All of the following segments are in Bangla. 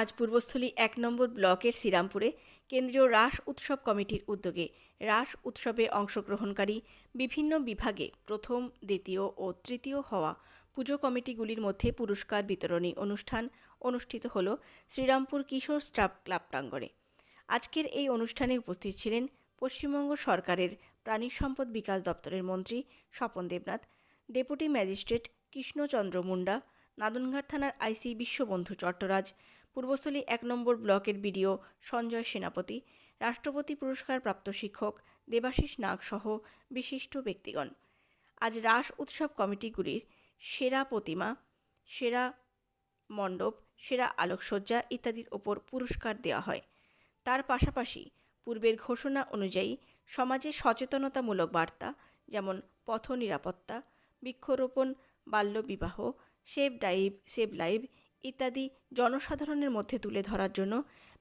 আজ পূর্বস্থলী এক নম্বর ব্লকের শ্রীরামপুরে কেন্দ্রীয় রাস উৎসব কমিটির উদ্যোগে রাস উৎসবে অংশগ্রহণকারী বিভিন্ন বিভাগে প্রথম, দ্বিতীয় ও তৃতীয় হওয়া পুজো কমিটিগুলির মধ্যে পুরস্কার বিতরণী অনুষ্ঠান অনুষ্ঠিত হল শ্রীরামপুর কিশোর স্টাফ ক্লাব প্রাঙ্গণে। আজকের এই অনুষ্ঠানে উপস্থিত ছিলেন পশ্চিমবঙ্গ সরকারের প্রাণী সম্পদ বিকাশ দপ্তরের মন্ত্রী স্বপন দেবনাথ, ডেপুটি ম্যাজিস্ট্রেট কৃষ্ণচন্দ্র মুন্ডা নাদনঘাট থানার আইসি বিশ্ববন্ধু চট্টরাজ পূর্বস্থলী এক নম্বর ব্লকের বিডিও সঞ্জয় সেনাপতি, রাষ্ট্রপতি পুরস্কার প্রাপ্ত শিক্ষক দেবাশিস নাগ সহ বিশিষ্ট ব্যক্তিগণ। আজ রাস উৎসব কমিটিগুলির সেরা প্রতিমা, সেরা মণ্ডপ, সেরা আলোকসজ্জা ইত্যাদির ওপর পুরস্কার দেওয়া হয়। তার পাশাপাশি পূর্বের ঘোষণা অনুযায়ী সমাজে সচেতনতামূলক বার্তা যেমন পথ নিরাপত্তা বৃক্ষরোপণ, বাল্যবিবাহ, সেভ ডাইভ, সেভ লাইভ ইত্যাদি জনসাধারণের মধ্যে তুলে ধরার জন্য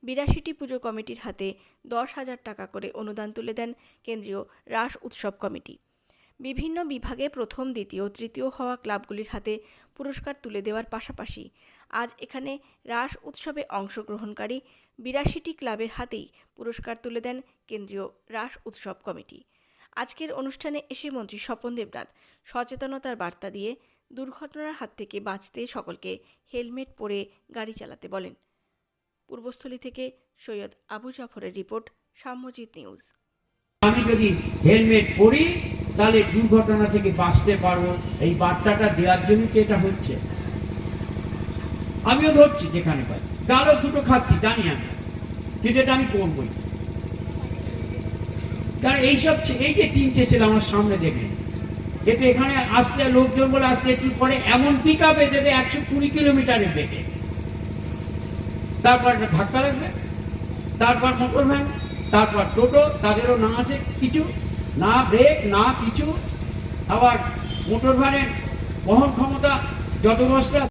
বিরাশিটি পুজো কমিটির হাতে দশ হাজার টাকা করে অনুদান তুলে দেন কেন্দ্রীয় রাস উৎসব কমিটি। বিভিন্ন বিভাগে প্রথম, দ্বিতীয়, তৃতীয় হওয়া ক্লাবগুলির হাতে পুরস্কার তুলে দেওয়ার পাশাপাশি আজ এখানে রাস উৎসবে অংশগ্রহণকারী বিরাশিটি ক্লাবের হাতেই পুরস্কার তুলে দেন কেন্দ্রীয় রাস উৎসব কমিটি। আজকের অনুষ্ঠানে এসে মন্ত্রী স্বপন দেবনাথ সচেতনতার বার্তা দিয়ে দুর্ঘটনার হাত থেকে বাঁচতে সকলকে হেলমেট পরে গাড়ি চালাতে বলেন। পূর্বস্থলী থেকে সৈয়দ আবু জাফরের রিপোর্ট, সাম্যজিৎ নিউজ। আমি যদি হেলমেট পরি, তাহলে দুর্ঘটনা থেকে বাঁচতে পারব। এই বার্তাটা দেওয়ার জন্য তো এটা হচ্ছে? আমিও ধরছি যেখানে পাই। ডালও দুটো খাচ্ছি, জানি আমি। কিন্তু এটা আমি করবই। কারণ এইসব এই যে তিনটে ছেলে আমার সামনে দেখে যেটা এখানে আসতে লোকজন বলে আসতে একটু পরে এমন পিক আপে যেতে একশো কুড়ি কিলোমিটারের বেগে তারপর একটা ধাক্কা লাগবে, তারপর মোটর ভ্যান তারপর টোটো, তাদেরও না আছে কিছু, না ব্রেক না কিছু। আবার মোটর ভ্যানের বহন ক্ষমতা যত বস্তা